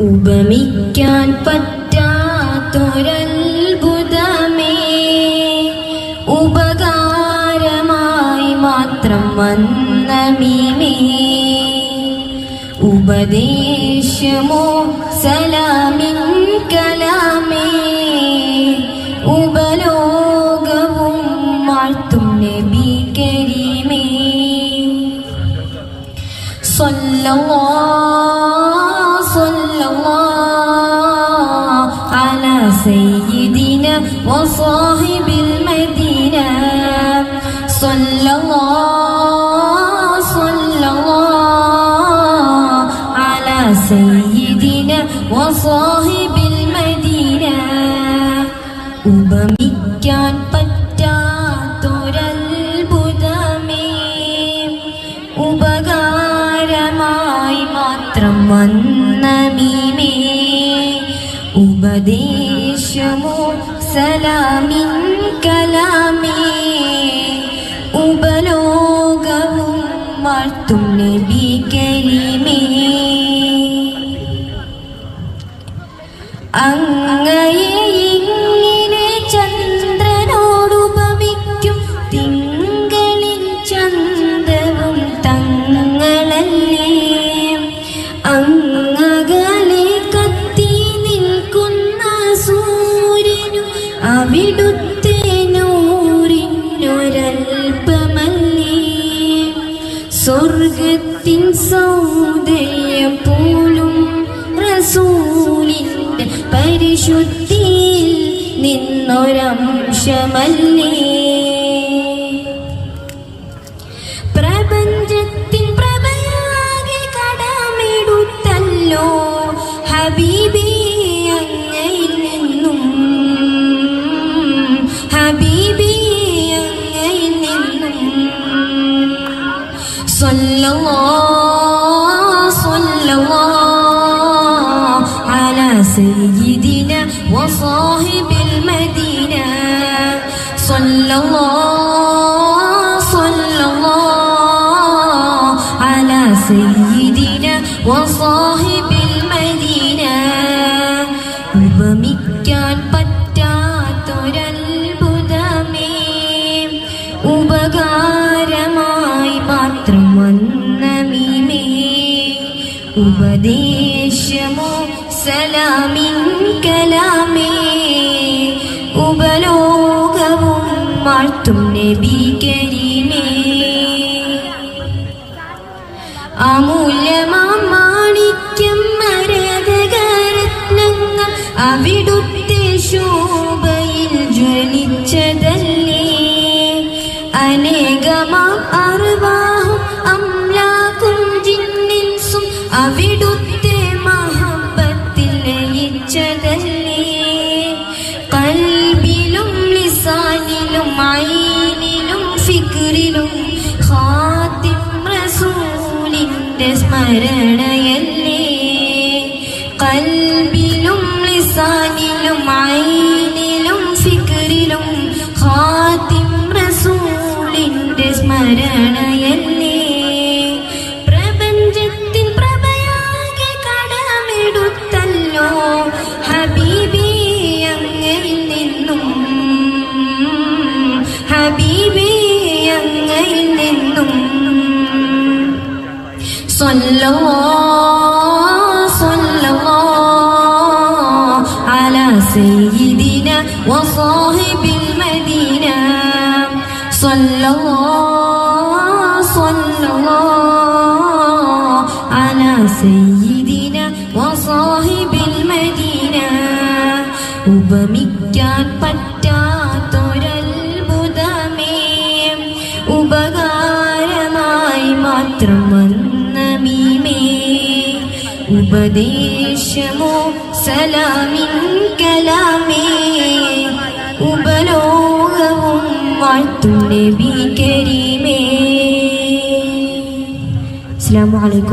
ഉപമിക്കാൻ പറ്റാത്തൊരത്ഭുതമേ. ഉപകാരമായി മാത്രം വന്ന മീമേ. ഉപദേശമോ സലാമിൻ കലാമേ صلى الله صلى الله على سيدنا وصاحب المدينة صلى الله صلى الله على سيدنا وصاحب المدينة ഉപമിക്കാൻ പറ്റാത്തൊരത്ഭുതമേ മാത്രം വന്ന ഉപദേശമോ സലാമിൻ കലാമേ. ഉപലോകവും വാഴ്ത്തും നബി കരീമേ. അങ്ങയെ അവിടുത്തെ സ്വർഗത്തിൻ സൗന്ദര്യം പോലും റസൂലിന്റെ പരിശുദ്ധിയിൽ നിന്നൊരംശമല്ലേ? صلى الله صلى الله على سيدنا وصاحب وصاحب المدينة ഉപദേശമോ സലാമിൻ കലാമേ? ഉപലോകവും വാഴ്ത്തും നബി കരീമേ. അമൂല്യമാം മാണിക്യം മരതകരത്നങ്ങൾ അവിടുത്തെ ശോഭയിൽ ജ്വലിച്ചതല്ലേ? അനേകമാം അറിവാഹും അവിടുത്തെ മഹബത്തിൽ ലയിച്ചതല്ലേ കൽബിലും ലിസാനിലും ഐനിലും ഫിക്രിലും ഖാത്തിം റസൂലിന്റെ സ്മരണയല്ലേ? കൽബിലും ലിസാനിലും ഐനിലും ഫിക്രിലും ഖാത്തിം റസൂലിന്റെ സ്മരണയല്ലേ? صلى الله صلى الله على سيدنا وصاحب المدينة صلى الله صلى الله على سيدنا وصاحب المدينة ഉപമിക്കാൻ പറ്റാത്തൊരത്ഭുതമേ ഉപകാരമായി മാത്രം വന്ന മീമേ ഉപദേശമോ സലാമിൻ കലാമേ? ഉപലോകവും വാഴ്ത്തും നബി കരീമേ. അസ്സലാമു അലൈക്കും.